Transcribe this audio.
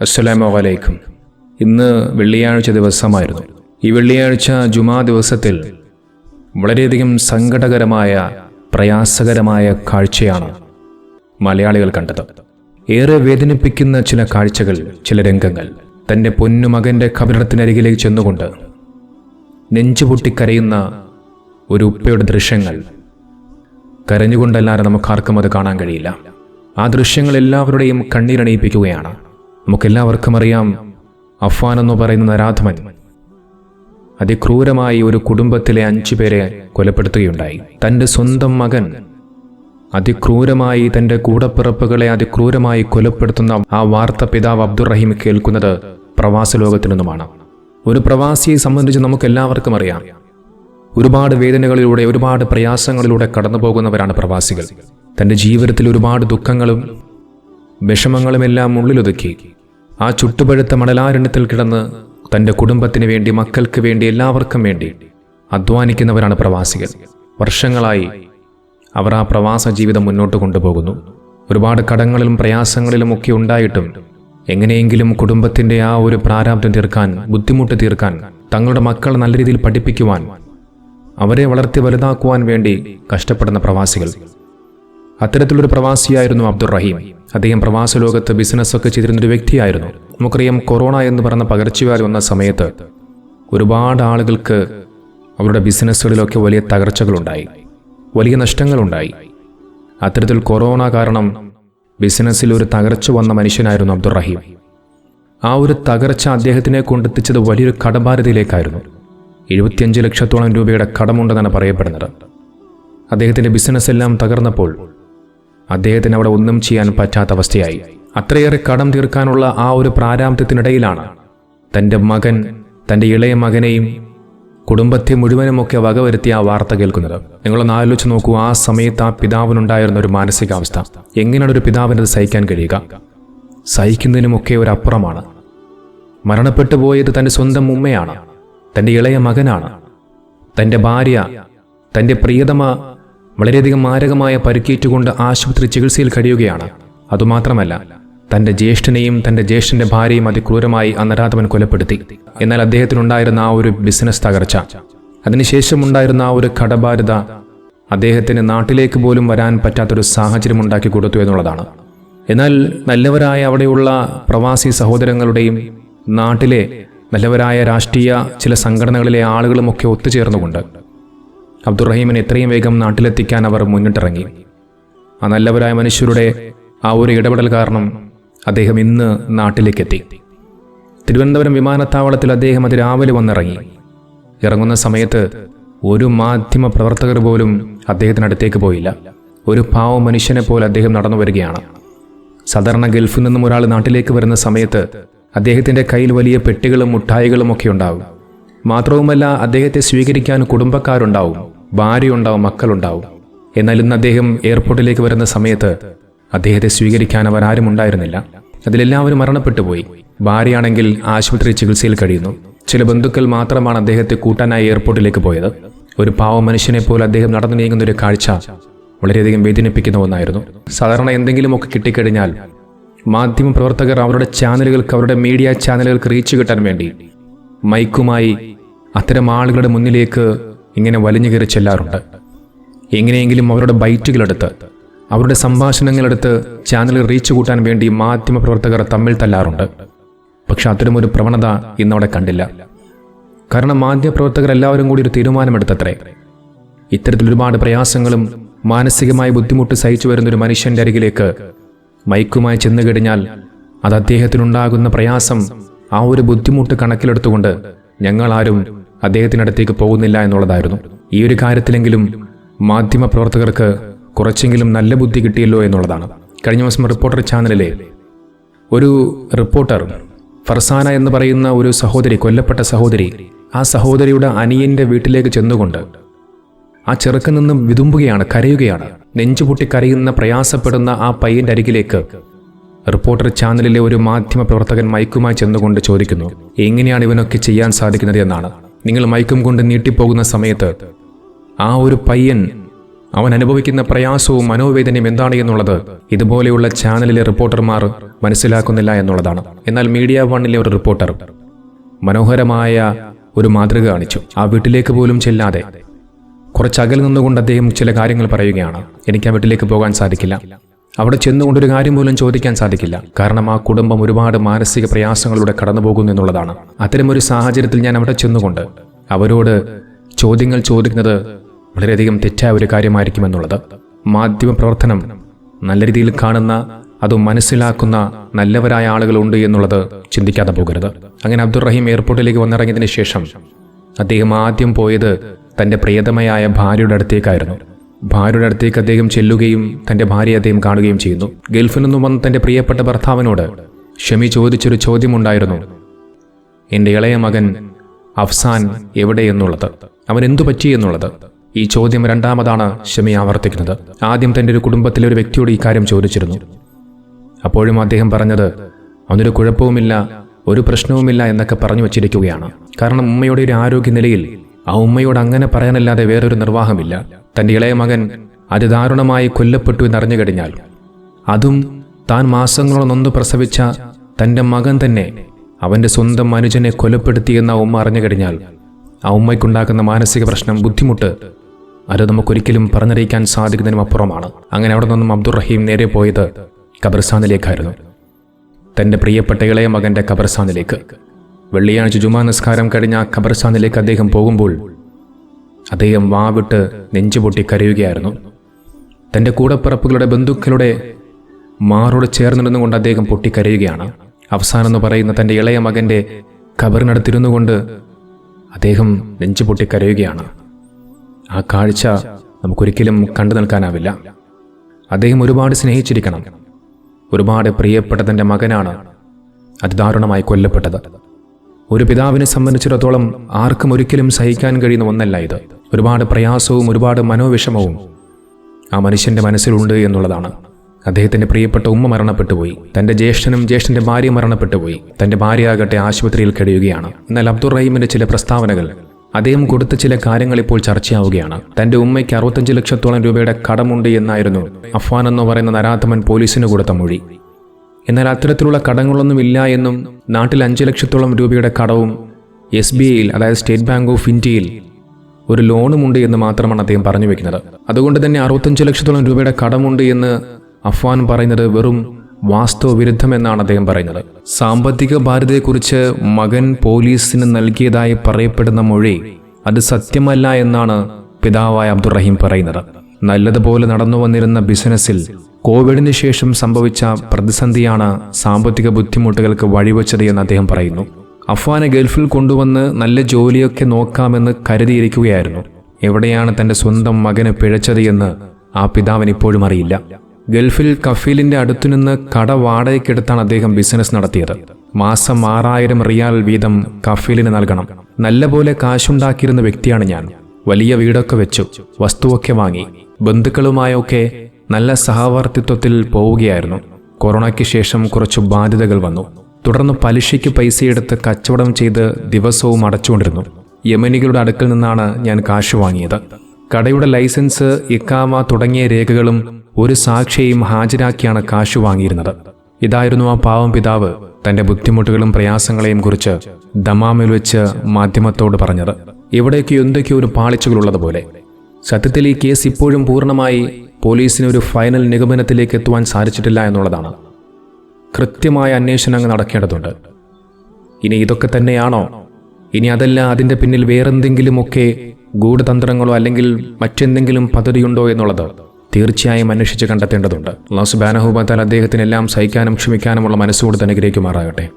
അസ്സലാമു അലൈക്കും. ഇന്ന് വെള്ളിയാഴ്ച ദിവസമായിരുന്നു. ഈ വെള്ളിയാഴ്ച ജുമാ ദിവസത്തിൽ വളരെയധികം സങ്കടകരമായ പ്രയാസകരമായ കാഴ്ചയാണ് മലയാളികൾ കണ്ടത്. ഏറെ വേദനിപ്പിക്കുന്ന ചില കാഴ്ചകൾ ചില രംഗങ്ങൾ. തന്റെ പൊന്നുമകന്റെ കബരിടത്തിനരികിലേക്ക് ചെന്നുകൊണ്ട് നെഞ്ചുപൊട്ടിക്കരയുന്ന ഒരു ഉപ്പയുടെ ദൃശ്യങ്ങൾ കരഞ്ഞുകൊണ്ടല്ലാതെ നമുക്കാർക്കും അത് കാണാൻ കഴിയില്ല. ആ ദൃശ്യങ്ങൾ എല്ലാവരുടെയും കണ്ണീരണിയിപ്പിക്കുകയാണ്. നമുക്കെല്ലാവർക്കും അറിയാം അഫ്വാൻ എന്ന് പറയുന്ന നരാധമൻ അതിക്രൂരമായി ഒരു കുടുംബത്തിലെ അഞ്ചു പേരെ കൊലപ്പെടുത്തുകയുണ്ടായി. തന്റെ സ്വന്തം മകൻ അതിക്രൂരമായി തന്റെ കൂടപ്പിറപ്പുകളെ അതിക്രൂരമായി കൊലപ്പെടുത്തുന്ന ആ വാർത്ത പിതാവ് അബ്ദുറഹീം കേൾക്കുന്നത് പ്രവാസ ലോകത്തിൽ നിന്നുമാണ്. ഒരു പ്രവാസിയെ സംബന്ധിച്ച് നമുക്കെല്ലാവർക്കും അറിയാം ഒരുപാട് വേദനകളിലൂടെ ഒരുപാട് പ്രയാസങ്ങളിലൂടെ കടന്നു പോകുന്നവരാണ് പ്രവാസികൾ. തന്റെ ജീവിതത്തിൽ ഒരുപാട് ദുഃഖങ്ങളും വിഷമങ്ങളുമെല്ലാം ഉള്ളിലൊതുക്കി ആ ചുട്ടുപഴുത്ത മണലാരണ്യത്തിൽ കിടന്ന് തന്റെ കുടുംബത്തിന് വേണ്ടി മക്കൾക്ക് വേണ്ടി എല്ലാവർക്കും വേണ്ടി അധ്വാനിക്കുന്നവരാണ് പ്രവാസികൾ. വർഷങ്ങളായി അവർ ആ പ്രവാസ ജീവിതം മുന്നോട്ട് കൊണ്ടുപോകുന്നു. ഒരുപാട് കടങ്ങളിലും പ്രയാസങ്ങളിലും ഒക്കെ ഉണ്ടായിട്ടും എങ്ങനെയെങ്കിലും കുടുംബത്തിന്റെ ആ ഒരു പ്രാരാബ്ദം തീർക്കാൻ ബുദ്ധിമുട്ട് തീർക്കാൻ തങ്ങളുടെ മക്കളെ നല്ല രീതിയിൽ പഠിപ്പിക്കുവാൻ അവരെ വളർത്തി വലുതാക്കുവാൻ വേണ്ടി കഷ്ടപ്പെടുന്ന പ്രവാസികൾ. അത്തരത്തിലൊരു പ്രവാസിയായിരുന്നു അബ്ദുൾ റഹീം അദ്ദേഹം പ്രവാസ ലോകത്ത് ബിസിനസ്സൊക്കെ ചെയ്തിരുന്നൊരു വ്യക്തിയായിരുന്നു. നമുക്കറിയാം കൊറോണ എന്ന് പറഞ്ഞ പകർച്ചവ്യാധി വന്ന സമയത്ത് ഒരുപാട് ആളുകൾക്ക് അവരുടെ ബിസിനസ്സുകളിലൊക്കെ വലിയ തകർച്ചകളുണ്ടായി വലിയ നഷ്ടങ്ങളുണ്ടായി. അത്തരത്തിൽ കൊറോണ കാരണം ബിസിനസ്സിൽ ഒരു തകർച്ച വന്ന മനുഷ്യനായിരുന്നു അബ്ദുറഹീം. ആ ഒരു തകർച്ച അദ്ദേഹത്തിനെ കൊണ്ടെത്തിച്ചത് വലിയൊരു കടബാധ്യതയിലേക്കായിരുന്നു. എഴുപത്തിയഞ്ച് ലക്ഷത്തോളം രൂപയുടെ കടമുണ്ടെന്നാണ് പറയപ്പെടുന്നത്. അദ്ദേഹത്തിന്റെ ബിസിനസ് എല്ലാം തകർന്നപ്പോൾ അദ്ദേഹത്തിന് അവിടെ ഒന്നും ചെയ്യാൻ പറ്റാത്ത അവസ്ഥയായി. അത്രയേറെ കടം തീർക്കാനുള്ള ആ ഒരു പ്രാരാബ്ധത്തിനിടയിലാണ് തന്റെ മകൻ തന്റെ ഇളയ മകനെയും കുടുംബത്തെ മുഴുവനുമൊക്കെ വകവരുത്തിയ ആ വാർത്ത കേൾക്കുന്നത്. നിങ്ങളൊന്ന് ആലോചിച്ച് നോക്കൂ ആ സമയത്ത് ആ പിതാവിനുണ്ടായിരുന്ന ഒരു മാനസികാവസ്ഥ. എങ്ങനെയാണ് ഒരു പിതാവിനത് സഹിക്കാൻ കഴിയുക? സഹിക്കുന്നതിനുമൊക്കെ ഒരു അപ്പുറമാണ് മരണപ്പെട്ടു പോയത് തന്റെ സ്വന്തം ഉമ്മയാണ് തന്റെ ഇളയ മകനാണ്. തന്റെ ഭാര്യ തന്റെ പ്രിയതമ വളരെയധികം മാരകമായ പരിക്കേറ്റുകൊണ്ട് ആശുപത്രി ചികിത്സയിൽ കഴിയുകയാണ്. അതുമാത്രമല്ല തന്റെ ജ്യേഷ്ഠനെയും തന്റെ ജ്യേഷ്ഠന്റെ ഭാര്യയും അതിക്രൂരമായി അന്നരാധവൻ കൊലപ്പെടുത്തി. എന്നാൽ അദ്ദേഹത്തിനുണ്ടായിരുന്ന ആ ഒരു ബിസിനസ് തകർച്ച അതിനുശേഷമുണ്ടായിരുന്ന ആ ഒരു കടബാധ്യത അദ്ദേഹത്തിന് നാട്ടിലേക്ക് പോലും വരാൻ പറ്റാത്തൊരു സാഹചര്യം ഉണ്ടാക്കി കൊടുത്തു എന്നുള്ളതാണ്. എന്നാൽ നല്ലവരായ അവിടെയുള്ള പ്രവാസി സഹോദരങ്ങളുടെയും നാട്ടിലെ നല്ലവരായ രാഷ്ട്രീയ ചില സംഘടനകളിലെ ആളുകളുമൊക്കെ ഒത്തുചേർന്നുകൊണ്ട് അബ്ദുറഹീമിനെ എത്രയും വേഗം നാട്ടിലെത്തിക്കാൻ അവർ മുന്നിട്ടിറങ്ങി. ആ നല്ലവരായ മനുഷ്യരുടെ ആ ഒരു ഇടപെടൽ കാരണം അദ്ദേഹം ഇന്ന് നാട്ടിലേക്കെത്തി. തിരുവനന്തപുരം വിമാനത്താവളത്തിൽ അദ്ദേഹം അത് രാവിലെ വന്നിറങ്ങി. ഇറങ്ങുന്ന സമയത്ത് ഒരു മാധ്യമ പ്രവർത്തകർ പോലും അദ്ദേഹത്തിനടുത്തേക്ക് പോയില്ല. ഒരു പാവ മനുഷ്യനെ പോലെ അദ്ദേഹം നടന്നു വരികയാണ്. സാധാരണ ഗൾഫിൽ നിന്നും ഒരാൾ നാട്ടിലേക്ക് വരുന്ന സമയത്ത് അദ്ദേഹത്തിന്റെ കയ്യിൽ വലിയ പെട്ടികളും മുട്ടായികളും ഒക്കെ ഉണ്ടാവും. മാത്രവുമല്ല അദ്ദേഹത്തെ സ്വീകരിക്കാൻ കുടുംബക്കാരുണ്ടാവും ഭാര്യയുണ്ടാവും മക്കളുണ്ടാവും. എന്നാൽ ഇന്ന് അദ്ദേഹം എയർപോർട്ടിലേക്ക് വരുന്ന സമയത്ത് അദ്ദേഹത്തെ സ്വീകരിക്കാൻ അവർ ആരും ഉണ്ടായിരുന്നില്ല. അതിലെല്ലാവരും മരണപ്പെട്ടു പോയി. ഭാര്യയാണെങ്കിൽ ആശുപത്രി ചികിത്സയിൽ കഴിയുന്നു. ചില ബന്ധുക്കൾ മാത്രമാണ് അദ്ദേഹത്തെ കൂട്ടാനായി എയർപോർട്ടിലേക്ക് പോയത്. ഒരു പാവ മനുഷ്യനെ പോലെ അദ്ദേഹം നടന്നു നീങ്ങുന്ന ഒരു കാഴ്ച വളരെയധികം വേദനിപ്പിക്കുന്ന ഒന്നായിരുന്നു. സാധാരണ എന്തെങ്കിലുമൊക്കെ കിട്ടിക്കഴിഞ്ഞാൽ മാധ്യമ പ്രവർത്തകർ അവരുടെ ചാനലുകൾക്ക് അവരുടെ മീഡിയ ചാനലുകൾക്ക് റീച്ച് കിട്ടാൻ വേണ്ടി മൈക്കുമായി അത്തരം ആളുകളുടെ മുന്നിലേക്ക് ഇങ്ങനെ വലിഞ്ഞു കയറി ചെല്ലാറുണ്ട്. എങ്ങനെയെങ്കിലും അവരുടെ ബൈറ്റുകളെടുത്ത് അവരുടെ സംഭാഷണങ്ങളെടുത്ത് ചാനലിൽ റീച്ച് കൂട്ടാൻ വേണ്ടി മാധ്യമ പ്രവർത്തകർ തമ്മിൽ തല്ലാറുണ്ട്. പക്ഷെ അത്തരമൊരു പ്രവണത ഇന്നവിടെ കണ്ടില്ല. കാരണം മാധ്യമ പ്രവർത്തകർ എല്ലാവരും കൂടി ഒരു തീരുമാനമെടുത്തത്രേ. ഇത്തരത്തിൽ ഒരുപാട് പ്രയാസങ്ങളും മാനസികമായ ബുദ്ധിമുട്ട് സഹിച്ചു വരുന്ന ഒരു മനുഷ്യന്റെ അരികിലേക്ക് മൈക്കുമായി ചെന്നു കഴിഞ്ഞാൽ അത് അദ്ദേഹത്തിനുണ്ടാകുന്ന പ്രയാസം ആ ഒരു ബുദ്ധിമുട്ട് കണക്കിലെടുത്തുകൊണ്ട് ഞങ്ങളാരും അദ്ദേഹത്തിനടുത്തേക്ക് പോകുന്നില്ല എന്നുള്ളതായിരുന്നു. ഈ ഒരു കാര്യത്തിലെങ്കിലും മാധ്യമ പ്രവർത്തകർക്ക് കുറച്ചെങ്കിലും നല്ല ബുദ്ധി കിട്ടിയല്ലോ എന്നുള്ളതാണ്. കഴിഞ്ഞ ദിവസം റിപ്പോർട്ടർ ചാനലിലെ ഒരു റിപ്പോർട്ടർ ഫർസാന എന്ന് പറയുന്ന ഒരു സഹോദരി കൊല്ലപ്പെട്ട സഹോദരി ആ സഹോദരിയുടെ അനിയന്റെ വീട്ടിലേക്ക് ചെന്നുകൊണ്ട് ആ ചെറുക്കൻ നിന്നും വിതുമ്പുകയാണ് കരയുകയാണ്. നെഞ്ചുപൊട്ടി കരയുന്ന പ്രയാസപ്പെടുന്ന ആ പയ്യന്റെ അരികിലേക്ക് റിപ്പോർട്ടർ ചാനലിലെ ഒരു മാധ്യമ പ്രവർത്തകൻ മൈക്കുമായി ചെന്നുകൊണ്ട് ചോദിക്കുന്നു എങ്ങനെയാണ് ഇവനൊക്കെ ചെയ്യാൻ സാധിക്കുന്നത് എന്നാണ്? നിങ്ങൾ മൈക്കും കൊണ്ട് നീട്ടിപ്പോകുന്ന സമയത്ത് ആ ഒരു പയ്യൻ അവൻ അനുഭവിക്കുന്ന പ്രയാസവും മനോവേദനയും എന്താണ് എന്നുള്ളത് ഇതുപോലെയുള്ള ചാനലിലെ റിപ്പോർട്ടർമാർ മനസ്സിലാക്കുന്നില്ല എന്നുള്ളതാണ്. എന്നാൽ മീഡിയ വണ്ണിലെ ഒരു റിപ്പോർട്ടർ മനോഹരമായ ഒരു മാതൃക കാണിച്ചു. ആ വീട്ടിലേക്ക് പോലും ചെല്ലാതെ കുറച്ചകൽ നിന്നുകൊണ്ട് അദ്ദേഹം ചില കാര്യങ്ങൾ പറയുകയാണ്. എനിക്ക് ആ വീട്ടിലേക്ക് പോകാൻ സാധിക്കില്ല. അവിടെ ചെന്നുകൊണ്ട് ഒരു കാര്യം പോലും ചോദിക്കാൻ സാധിക്കില്ല. കാരണം ആ കുടുംബം ഒരുപാട് മാനസിക പ്രയാസങ്ങളിലൂടെ കടന്നു പോകുന്നു എന്നുള്ളതാണ്. അത്തരമൊരു സാഹചര്യത്തിൽ ഞാൻ അവിടെ ചെന്നുകൊണ്ട് അവരോട് ചോദ്യങ്ങൾ ചോദിക്കുന്നത് വളരെയധികം തെറ്റായ ഒരു കാര്യമായിരിക്കുമെന്നുള്ളത് മാധ്യമ പ്രവർത്തനം നല്ല രീതിയിൽ കാണുന്ന അത് മനസ്സിലാക്കുന്ന നല്ലവരായ ആളുകളുണ്ട് എന്നുള്ളത് ചിന്തിക്കാതെ പോകരുത്. അങ്ങനെ അബ്ദുറഹീം എയർപോർട്ടിലേക്ക് വന്നിറങ്ങിയതിന് ശേഷം അദ്ദേഹം ആദ്യം പോയത് തന്റെ പ്രിയതമയായ ഭാര്യയുടെ അടുത്തേക്കായിരുന്നു. ഭാര്യയുടെ അടുത്തേക്ക് അദ്ദേഹം ചെല്ലുകയും തന്റെ ഭാര്യയെ അദ്ദേഹം കാണുകയും ചെയ്യുന്നു. ഗൾഫിൽ നിന്നും വന്ന തന്റെ പ്രിയപ്പെട്ട ഭർത്താവിനോട് ഷമി ചോദിച്ചൊരു ചോദ്യമുണ്ടായിരുന്നു. എന്റെ ഇളയ മകൻ അഫ്സാൻ എവിടെ എന്നുള്ളത് അവൻ എന്തു പറ്റി എന്നുള്ളത്? ഈ ചോദ്യം രണ്ടാമതാണ് ഷമി ആവർത്തിക്കുന്നത്. ആദ്യം തന്റെ ഒരു കുടുംബത്തിലെ ഒരു വ്യക്തിയോട് ഈ കാര്യം ചോദിച്ചിരുന്നു. അപ്പോഴും അദ്ദേഹം പറഞ്ഞത് അവനൊരു കുഴപ്പവുമില്ല ഒരു പ്രശ്നവുമില്ല എന്നൊക്കെ പറഞ്ഞു വച്ചിരിക്കുകയാണ്. കാരണം ഉമ്മയുടെ ഒരു ആരോഗ്യനിലയിൽ ആ ഉമ്മയോട് അങ്ങനെ പറയാനല്ലാതെ വേറൊരു നിർവാഹമില്ല. തന്റെ ഇളയ മകൻ അതിദാരുണമായി കൊല്ലപ്പെട്ടു എന്നറിഞ്ഞു കഴിഞ്ഞാൽ അതും താൻ മാസങ്ങളോളം നൊന്ന് പ്രസവിച്ച തന്റെ മകൻ തന്നെ അവന്റെ സ്വന്തം അനുജനെ കൊലപ്പെടുത്തിയെന്ന ഉമ്മ അറിഞ്ഞു കഴിഞ്ഞാൽ ആ ഉമ്മയ്ക്കുണ്ടാക്കുന്ന മാനസിക പ്രശ്നം ബുദ്ധിമുട്ട് അത് നമുക്കൊരിക്കലും പറഞ്ഞറിയിക്കാൻ സാധിക്കുന്നതിനും അപ്പുറമാണ്. അങ്ങനെ അവിടെ നിന്നും അബ്ദുറഹീം നേരെ പോയത് ഖബർസ്ഥാനിലേക്കായിരുന്നു. തന്റെ പ്രിയപ്പെട്ട ഇളയ മകന്റെ ഖബർസ്ഥാനിലേക്ക്. വെള്ളിയാഴ്ച ജുമാ നിസ്കാരം കഴിഞ്ഞ ഖബർസ്ഥാനിലേക്ക് അദ്ദേഹം പോകുമ്പോൾ അദ്ദേഹം വാവിട്ട് നെഞ്ചുപൊട്ടി കരയുകയായിരുന്നു. തന്റെ കൂടപ്പിറപ്പുകളുടെ ബന്ധുക്കളുടെ മാറോട് ചേർന്നിരുന്നുകൊണ്ട് അദ്ദേഹം പൊട്ടിക്കരയുകയാണ് അവസാനം എന്ന് പറയുന്ന തന്റെ ഇളയ മകന്റെ ഖബറിനടുത്തിരുന്നു കൊണ്ട് അദ്ദേഹം നെഞ്ചു പൊട്ടിക്കരയുകയാണ് ആ കാഴ്ച നമുക്കൊരിക്കലും കണ്ടു നിൽക്കാനാവില്ല. അദ്ദേഹം ഒരുപാട് സ്നേഹിച്ചിരിക്കണം. ഒരുപാട് പ്രിയപ്പെട്ട തന്റെ മകനാണ്. അതിദാരുണമായി കൊല്ലപ്പെട്ടത്. ഒരു പിതാവിനെ സംബന്ധിച്ചിടത്തോളം ആർക്കും ഒരിക്കലും സഹിക്കാൻ കഴിയുന്ന ഒന്നല്ല ഇത്. ഒരുപാട് പ്രയാസവും ഒരുപാട് മനോവിഷമവും ആ മനുഷ്യന്റെ മനസ്സിലുണ്ട് എന്നുള്ളതാണ്. അദ്ദേഹത്തിന്റെ പ്രിയപ്പെട്ട ഉമ്മ മരണപ്പെട്ടുപോയി. തന്റെ ജ്യേഷ്ഠനും ജ്യേഷ്ഠന്റെ ഭാര്യ മരണപ്പെട്ടുപോയി. തന്റെ ഭാര്യയാകട്ടെ ആശുപത്രിയിൽ കഴിയുകയാണ് എന്നാൽ അബ്ദുൾ റഹീമിന്റെ ചില പ്രസ്താവനകൾ അദ്ദേഹം കൊടുത്ത ചില കാര്യങ്ങൾ ഇപ്പോൾ ചർച്ചയാവുകയാണ്. തന്റെ ഉമ്മയ്ക്ക് അറുപത്തഞ്ച് ലക്ഷത്തോളം രൂപയുടെ കടമുണ്ട് എന്നായിരുന്നു അഫ്വാൻ എന്ന് പറയുന്ന നരാധമൻ പോലീസിന് കൊടുത്ത മൊഴി. എന്നാൽ അത്തരത്തിലുള്ള കടങ്ങളൊന്നും ഇല്ല എന്നും നാട്ടിൽ അഞ്ച് ലക്ഷത്തോളം രൂപയുടെ കടവും എസ് ബി ഐയിൽ അതായത് സ്റ്റേറ്റ് ബാങ്ക് ഓഫ് ഇന്ത്യയിൽ ഒരു ലോണുമുണ്ട് എന്ന് മാത്രമാണ് അദ്ദേഹം പറഞ്ഞു വെക്കുന്നത്. അതുകൊണ്ട് തന്നെ അറുപത്തഞ്ച് ലക്ഷത്തോളം രൂപയുടെ കടമുണ്ട് എന്ന് അഫ്വാൻ പറയുന്നത് വെറും വാസ്തവ വിരുദ്ധമെന്നാണ് അദ്ദേഹം പറയുന്നത്. സാമ്പത്തിക ഭാരതയെക്കുറിച്ച് മകൻ പോലീസിന് നൽകിയതായി പറയപ്പെടുന്ന മൊഴി അത് സത്യമല്ല എന്നാണ് പിതാവായ അബ്ദുറഹീം പറയുന്നത്. നല്ലതുപോലെ നടന്നു വന്നിരുന്ന ബിസിനസ്സിൽ കോവിഡിന് ശേഷം സംഭവിച്ച പ്രതിസന്ധിയാണ് സാമ്പത്തിക ബുദ്ധിമുട്ടുകൾക്ക് വഴിവെച്ചത് എന്ന് അദ്ദേഹം പറയുന്നു. അഫ്വാനെ ഗൾഫിൽ കൊണ്ടുവന്ന് നല്ല ജോലിയൊക്കെ നോക്കാമെന്ന് കരുതിയിരിക്കുകയായിരുന്നു. എവിടെയാണ് തന്റെ സ്വന്തം മകന് പിഴച്ചത് എന്ന് ആ പിതാവിന് ഇപ്പോഴും അറിയില്ല. ഗൾഫിൽ കഫീലിന്റെ അടുത്തുനിന്ന് കട വാടകയ്ക്കെടുത്താണ് അദ്ദേഹം ബിസിനസ് നടത്തിയത്. മാസം ആറായിരം റിയാൽ വീതം കഫീലിന് നൽകണം. നല്ലപോലെ കാശുണ്ടാക്കിയിരുന്ന വ്യക്തിയാണ് ഞാൻ. വലിയ വീടൊക്കെ വെച്ചു. വസ്തുവൊക്കെ വാങ്ങി. ബന്ധുക്കളുമായൊക്കെ നല്ല സഹവർത്തിത്വത്തിൽ പോവുകയായിരുന്നു. കൊറോണയ്ക്ക് ശേഷം കുറച്ചു ബാധ്യതകൾ വന്നു. തുടർന്ന് പലിശയ്ക്ക് പൈസയെടുത്ത് കച്ചവടം ചെയ്ത് ദിവസവും അടച്ചുകൊണ്ടിരുന്നു. യമനികളുടെ അടുക്കൽ നിന്നാണ് ഞാൻ കാശ് വാങ്ങിയത്. കടയുടെ ലൈസൻസ് ഇക്കാമ തുടങ്ങിയ രേഖകളും ഒരു സാക്ഷിയെയും ഹാജരാക്കിയാണ് കാശ് വാങ്ങിയിരുന്നത്. ഇതായിരുന്നു ആ പാവം പിതാവ് തന്റെ ബുദ്ധിമുട്ടുകളും പ്രയാസങ്ങളെയും കുറിച്ച് ദമാമിൽ വെച്ച് മാധ്യമത്തോട് പറഞ്ഞത്. ഇവിടേക്ക് എന്തൊക്കെയോ ഒരു പാളിച്ചകളുള്ളതുപോലെ. സത്യത്തിൽ ഈ കേസ് ഇപ്പോഴും പൂർണമായി പോലീസിന് ഒരു ഫൈനൽ നിഗമനത്തിലേക്ക് എത്തുവാൻ സാധിച്ചിട്ടില്ല എന്നുള്ളതാണ്. കൃത്യമായ അന്വേഷണം അങ്ങ് നടക്കേണ്ടതുണ്ട്. ഇനി ഇതൊക്കെ തന്നെയാണോ? ഇനി അതല്ല അതിന്റെ പിന്നിൽ വേറെന്തെങ്കിലുമൊക്കെ ഗൂഢതന്ത്രങ്ങളോ അല്ലെങ്കിൽ മറ്റെന്തെങ്കിലും പദ്ധതിയുണ്ടോ എന്നുള്ളത് തീർച്ചയായും അന്വേഷിച്ച് കണ്ടെത്തേണ്ടതുണ്ട്. അള്ളാഹു സുബാനഹുബത്താൽ അദ്ദേഹത്തിനെല്ലാം സഹിക്കാനും ക്ഷമിക്കാനുമുള്ള മനസ്സുകൊണ്ട് അനുഗ്രഹിക്കുമാറാകട്ടെ